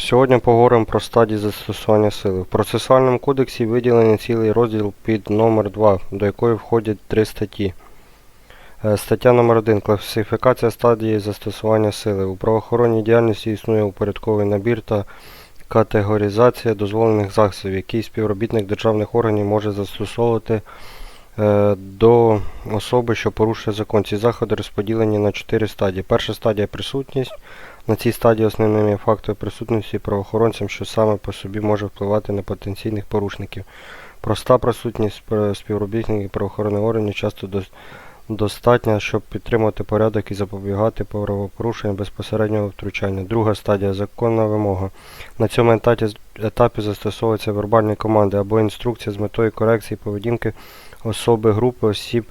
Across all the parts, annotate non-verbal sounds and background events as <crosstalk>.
Сьогодні поговоримо про стадії застосування сили. В процесуальному кодексі виділений цілий розділ під номер 2, до якої входять три статті. Е, Стаття номер 1 Класифікація стадії застосування сили. У правоохоронній діяльності існує упорядковий набір та категоризація дозволених засобів, які співробітник державних органів може застосовувати е, до особи, що порушує закон. Ці заходи розподілені на чотири стадії. Перша стадія присутність. На цій стадії основним є фактор присутності правоохоронцям, що саме по собі може впливати на потенційних порушників. Проста присутність співробітників правоохоронних органів часто дос- достатня, щоб підтримувати порядок і запобігати правопорушенням безпосереднього втручання. Друга стадія законна вимога. На цьому етапі, етапі застосовуються вербальні команди або інструкція з метою корекції поведінки особи, групи осіб.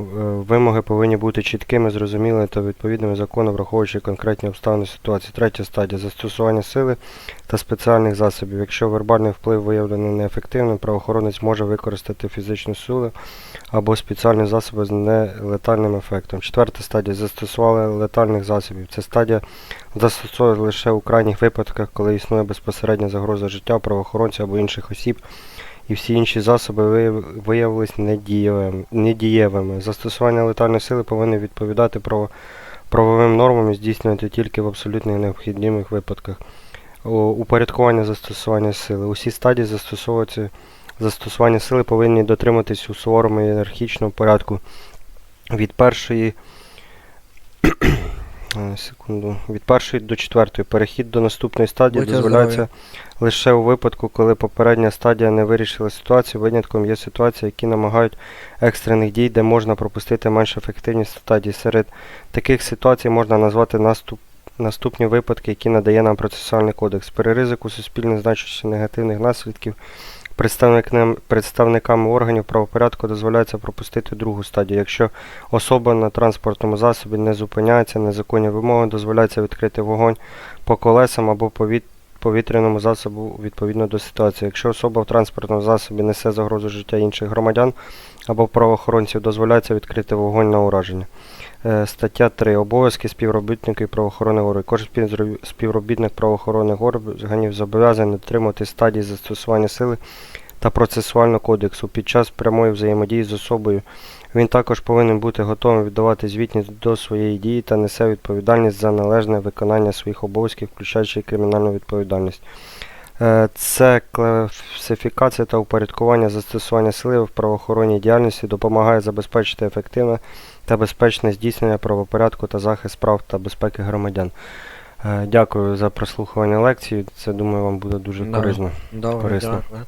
Е, Вимоги повинні бути чіткими, зрозумілими та відповідними закону, враховуючи конкретні обставини ситуації. Третя стадія застосування сили та спеціальних засобів. Якщо вербальний вплив виявлений неефективним, правоохоронець може використати фізичну силу або спеціальні засоби з нелетальним ефектом. Четверта стадія застосування летальних засобів. Це стадія застосовує лише у крайніх випадках, коли існує безпосередня загроза життя правоохоронця або інших осіб і всі інші засоби вияв- виявились недієвими. недієвими. Застосування летальної сили повинні відповідати право- правовим нормам і здійснювати тільки в абсолютно необхідних випадках. Упорядкування застосування сили. Усі стадії застосовуються застосування сили повинні дотриматись у суворому ієрархічному порядку від першої <clears throat> секунду, від першої до четвертої. Перехід до наступної стадії Будьте дозволяється здорові. Лише у випадку, коли попередня стадія не вирішила ситуацію. Винятком є ситуації, які намагають екстрених дій, де можна пропустити менш ефективні стадії. Серед таких ситуацій можна назвати наступ. Наступні випадки, які надає нам процесуальний кодекс. При ризику суспільно значущих негативних наслідків представникам, представникам органів правопорядку дозволяється пропустити другу стадію. Якщо особа на транспортному засобі не зупиняється, незаконні вимоги, дозволяється відкрити вогонь по колесам або по від- повітряному засобу відповідно до ситуації. Якщо особа в транспортному засобі несе загрозу життя інших громадян або правоохоронців, дозволяється відкрити вогонь на ураження. Е, Стаття 3. Обов'язки співробітників правоохоронних органів. Кожен співробітник правоохоронних органів зобов'язаний дотримувати стадії застосування сили та процесуального кодексу під час прямої взаємодії з особою. Він також повинен бути готовим віддавати звітність до своєї дії та несе відповідальність за належне виконання своїх обов'язків, включаючи кримінальну відповідальність. Е, Це класифікація та упорядкування застосування сили в правоохоронній діяльності допомагає забезпечити ефективне та безпечне здійснення правопорядку та захист прав та безпеки громадян. Е, Дякую за прослухування лекції. Це думаю вам буде дуже корисно. Добре, Корисно. дякую.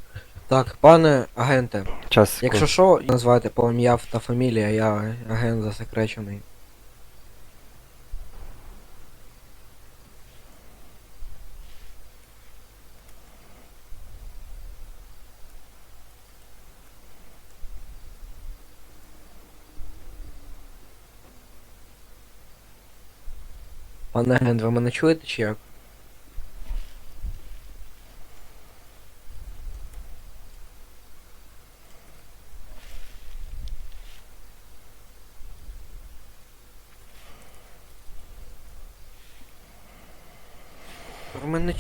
Так, пане агенте, Час. якщо що, називайте по ім'я та фамілія, я агент засекречений. Пане агент, ви мене чуєте чи як? Ви мене